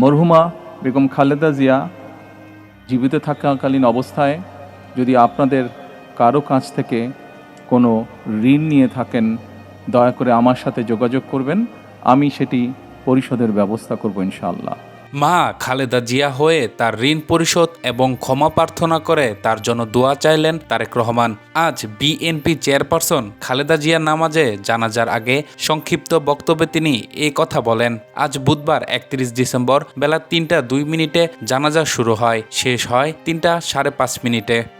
মরহুমা বেগম খালেদা জিয়া জীবিত থাকাকালীন অবস্থায় যদি আপনাদের কারও কাছ থেকে কোনো ঋণ নিয়ে থাকেন, দয়া করে আমার সাথে যোগাযোগ করবেন। আমি সেটি পরিশোধের ব্যবস্থা করব ইনশাআল্লাহ। মা খালেদা জিয়া হয়ে তার ঋণ পরিশোধ এবং ক্ষমা প্রার্থনা করে তার জন্য দোয়া চাইলেন তারেক রহমান। আজ বিএনপি চেয়ারপারসন খালেদা জিয়া নামাজে জানাজার আগে সংক্ষিপ্ত বক্তব্যে তিনি এ কথা বলেন, আজ বুধবার একত্রিশ ডিসেম্বর বেলা তিনটা দুই মিনিটে জানাজা শুরু হয়। শেষ হয় তিনটা সাড়ে পাঁচ মিনিটে।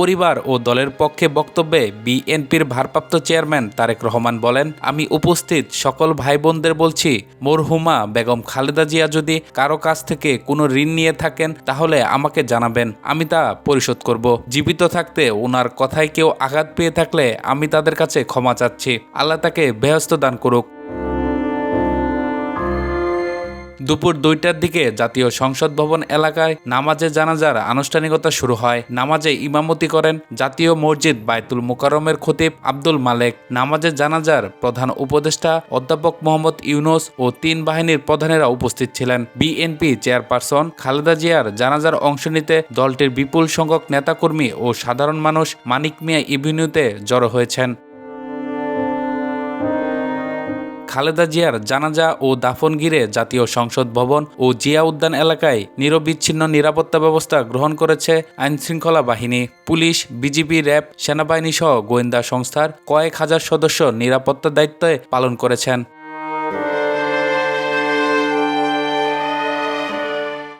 পরিবার ও দলের পক্ষে বক্তব্যে বিএনপির ভারপ্রাপ্ত চেয়ারম্যান তারেক রহমান বলেন, আমি উপস্থিত, সকল ভাই বোনদের বলছি, মরহুমা বেগম খালেদা জিয়া যদি কারও কাছ থেকে কোনো ঋণ নিয়ে থাকেন, তাহলে আমাকে জানাবেন, আমি তা পরিশোধ করব। জীবিত থাকতে ওনার কথায় কেউ আঘাত পেয়ে থাকলে আমি তাদের কাছে ক্ষমা চাচ্ছি। আল্লাহ তাকে বেহস্ত দান করুক। দুপুর দুইটার দিকে জাতীয় সংসদ ভবন এলাকায় নামাজে জানাজার আনুষ্ঠানিকতা শুরু হয়। নামাজে ইমামতি করেন জাতীয় মসজিদ বায়তুল মুকাররমের খতিব আব্দুল মালেক। নামাজে জানাজার প্রধান উপদেষ্টা অধ্যাপক মোহাম্মদ ইউনুস ও তিন বাহিনীর প্রধানেরা উপস্থিত ছিলেন। বিএনপি চেয়ারপারসন খালেদা জিয়ার জানাজার অংশ নিতে দলটির বিপুল সংখ্যক নেতাকর্মী ও সাধারণ মানুষ মানিক মিয়া ইভিনিউতে জড়ো হয়েছেন। খালেদা জিয়ার জানাজা ও দাফন ঘিরে জাতীয় সংসদ ভবন ও জিয়া উদ্যান এলাকায় নিরবিচ্ছিন্ন নিরাপত্তা ব্যবস্থা গ্রহণ করেছে আইনশৃঙ্খলা বাহিনী। পুলিশ, বিজিবি, র্যাব, সেনাবাহিনী সহ গোয়েন্দা সংস্থার কয়েক হাজার সদস্য নিরাপত্তা দায়িত্বে পালন করেছেন।